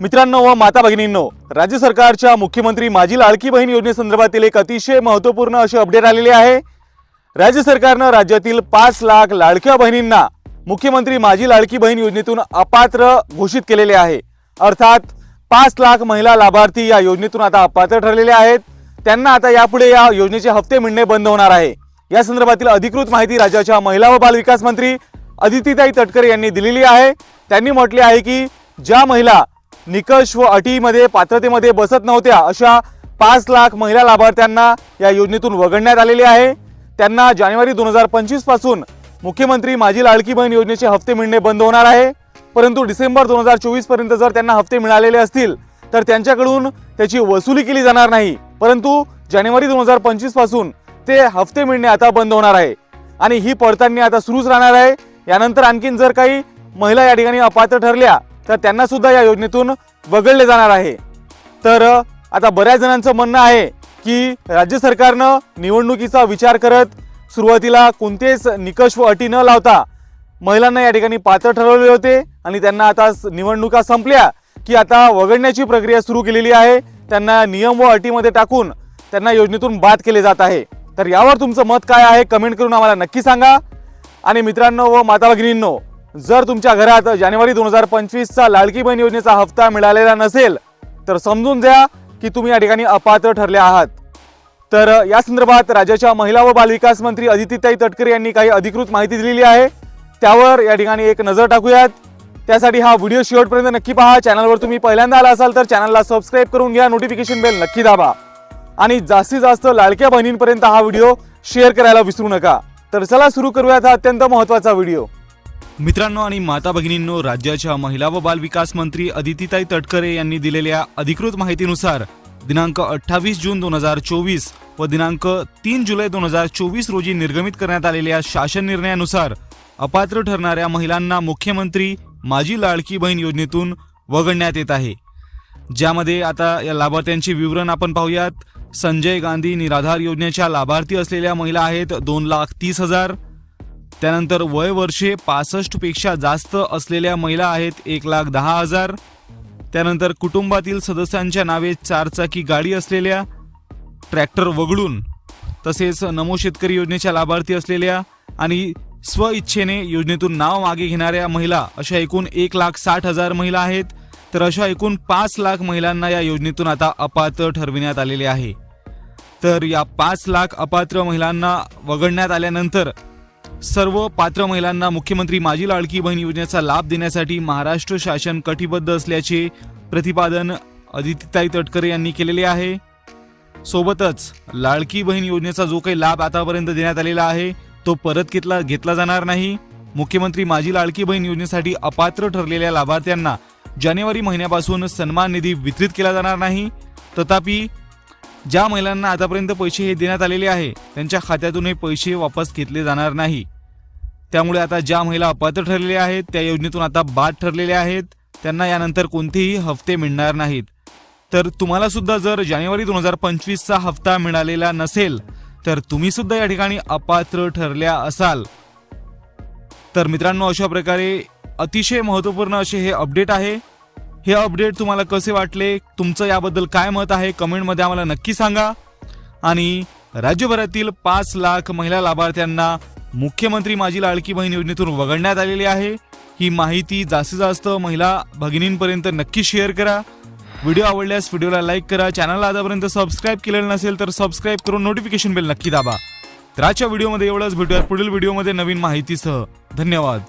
मित्रांनो व माता भगिनींनो राज्य सरकारच्या मुख्यमंत्री माझी लाडकी बहीण योजनेसंदर्भातील एक अतिशय महत्त्वपूर्ण अशी अपडेट आलेली आहे. राज्य सरकारनं राज्यातील पाच लाख लाडक्या बहिणींना मुख्यमंत्री माझी लाडकी बहीण योजनेतून अपात्र घोषित केलेले आहे. अर्थात पाच लाख महिला लाभार्थी या योजनेतून आता अपात्र ठरलेले आहेत. त्यांना आता यापुढे या योजनेचे हप्ते मिळणे बंद होणार आहे. या संदर्भातील अधिकृत माहिती राज्याच्या महिला व बालविकास मंत्री अदितीताई तटकरे यांनी दिलेली आहे. त्यांनी म्हटले आहे की ज्या महिला निकष व अटीमध्ये पात्रतेमध्ये बसत नव्हत्या अशा पाच लाख महिला लाभार्थ्यांना या योजनेतून वगळण्यात आलेले आहे. त्यांना जानेवारी दोन हजार पंचवीसपासून मुख्यमंत्री माझी लाडकी बहीण योजनेचे हप्ते मिळणे बंद होणार आहे. परंतु डिसेंबर दोन हजार चोवीसपर्यंत जर त्यांना हप्ते मिळालेले असतील तर त्यांच्याकडून त्याची वसुली केली जाणार नाही. परंतु जानेवारी दोन हजार पंचवीसपासून ते हप्ते मिळणे आता बंद होणार आहे. आणि ही पडताळणी आता सुरूच राहणार आहे. यानंतर आणखीन जर काही महिला या ठिकाणी अपात्र ठरल्या तर त्यांना सुद्धा या योजनेतून वगळले जाणार आहे. तर आता बऱ्याच जणांचं म्हणणं आहे की राज्य सरकारनं निवडणुकीचा विचार करत सुरुवातीला कोणतेच निकष व अटी न लावता महिलांना या ठिकाणी पात्र ठरवले होते आणि त्यांना आता निवडणुका संपल्या की आता वगळण्याची प्रक्रिया सुरू केलेली आहे. त्यांना नियम व अटीमध्ये टाकून त्यांना योजनेतून बाद केले जात आहे. तर यावर तुमचं मत काय आहे? कमेंट करून आम्हाला नक्की सांगा. आणि मित्रांनो व माता भगिनींनो जर तुमच्या घरात जानेवारी दोन हजार पंचवीसचा लाडकी बहीण योजनेचा हप्ता मिळालेला नसेल तर समजून द्या की तुम्ही या ठिकाणी अपात्र ठरले आहात. तर या संदर्भात राज्याच्या महिला व बालविकास मंत्री अदितीताई तटकरे यांनी काही अधिकृत माहिती दिलेली आहे. त्यावर या ठिकाणी एक नजर टाकूयात. त्यासाठी हा व्हिडिओ शेवटपर्यंत नक्की पहा. चॅनलवर तुम्ही पहिल्यांदा आला असाल तर चॅनलला सबस्क्राईब करून घ्या. नोटिफिकेशन बेल नक्की दाबा. आणि जास्तीत जास्त लाडक्या बहिणींपर्यंत हा व्हिडिओ शेअर करायला विसरू नका. तर चला सुरू करूयात हा अत्यंत महत्त्वाचा व्हिडिओ. मित्रांनो आणि माता भगिनींनो राज्याच्या महिला व बाल विकास मंत्री अदितीताई तटकरे यांनी दिलेल्या अधिकृत माहितीनुसार दिनांक अठ्ठावीस जून दोन हजार चोवीस व दिनांक तीन जुलै दोन हजार चोवीस रोजी निर्गमित करण्यात आलेल्या शासन निर्णयानुसार अपात्र ठरणाऱ्या महिलांना मुख्यमंत्री माझी लाडकी बहीण योजनेतून वगळण्यात येत आहे. ज्यामध्ये आता या लाभार्थ्यांची विवरण आपण पाहूयात. संजय गांधी निराधार योजनेच्या लाभार्थी असलेल्या महिला आहेत दोन लाख तीस हजार त्यानंतर वय वर्षे पासष्टपेक्षा जास्त असलेल्या महिला आहेत एक लाख दहा हजार. त्यानंतर कुटुंबातील सदस्यांच्या नावे चारचाकी गाडी असलेल्या ट्रॅक्टर वगळून तसेच नमो शेतकरी योजनेच्या लाभार्थी असलेल्या आणि स्वइच्छेने योजनेतून नाव मागे घेणाऱ्या महिला अशा एकूण एक लाख साठ हजार महिला आहेत. तर अशा एकूण पाच लाख महिलांना या योजनेतून आता अपात्र ठरविण्यात आलेले आहे. तर या पाच लाख अपात्र महिलांना वगळण्यात आल्यानंतर सर्व पात्र महिलांना मुख्यमंत्री माझी लाडकी बहीण योजनेचा लाभ देण्यासाठी महाराष्ट्र शासन कटिबद्ध असल्याचे प्रतिपादन अदितीताई तटकरे यांनी केलेले आहे. सोबतच लाडकी बहीण योजनेचा जो काही लाभ आतापर्यंत देण्यात आलेला आहे तो परत घेतला घेतला जाणार नाही. मुख्यमंत्री माझी लाडकी बहीण योजनेसाठी अपात्र ठरलेल्या लाभार्थ्यांना जानेवारी महिन्यापासून सन्मान निधी वितरित केला जाणार नाही. तथापि ज्या महिलांना आतापर्यंत पैसे हे देण्यात आलेले आहे त्यांच्या खात्यातून हे पैसे वापस घेतले जाणार नाही. त्यामुळे आता ज्या महिला अपात्र ठरलेल्या आहेत त्या योजनेतून आता बाद ठरलेल्या आहेत. त्यांना यानंतर कोणतेही हफ्ते मिळणार नाहीत. तर तुम्हाला सुद्धा जर जानेवारी दोन हजार पंचवीसचा हप्ता मिळालेला नसेल तर तुम्ही सुद्धा या ठिकाणी अपात्र ठरल्या असाल. तर मित्रांनो अशा प्रकारे अतिशय महत्त्वपूर्ण असे हे अपडेट आहे. हे अपडेट तुम्हाला कसे वाटले? तुमचं याबद्दल काय मत आहे? कमेंटमध्ये आम्हाला नक्की सांगा. आणि राज्यभरातील पाच लाख महिला लाभार्थ्यांना मुख्यमंत्री माझी लाडकी बहीण योजनेतून वगळण्यात आलेली आहे. ही माहिती जास्तीत जास्त महिला भगिनींपर्यंत नक्की शेअर करा. व्हिडिओ आवडल्यास व्हिडिओला लाईक करा. चॅनलला आतापर्यंत सबस्क्राईब केलेलं नसेल तर सबस्क्राईब करून नोटिफिकेशन बेल नक्की दाबा. तर आजच्या व्हिडिओमध्ये एवढंच. भेटूयात पुढील व्हिडिओमध्ये नवीन माहितीसह. धन्यवाद.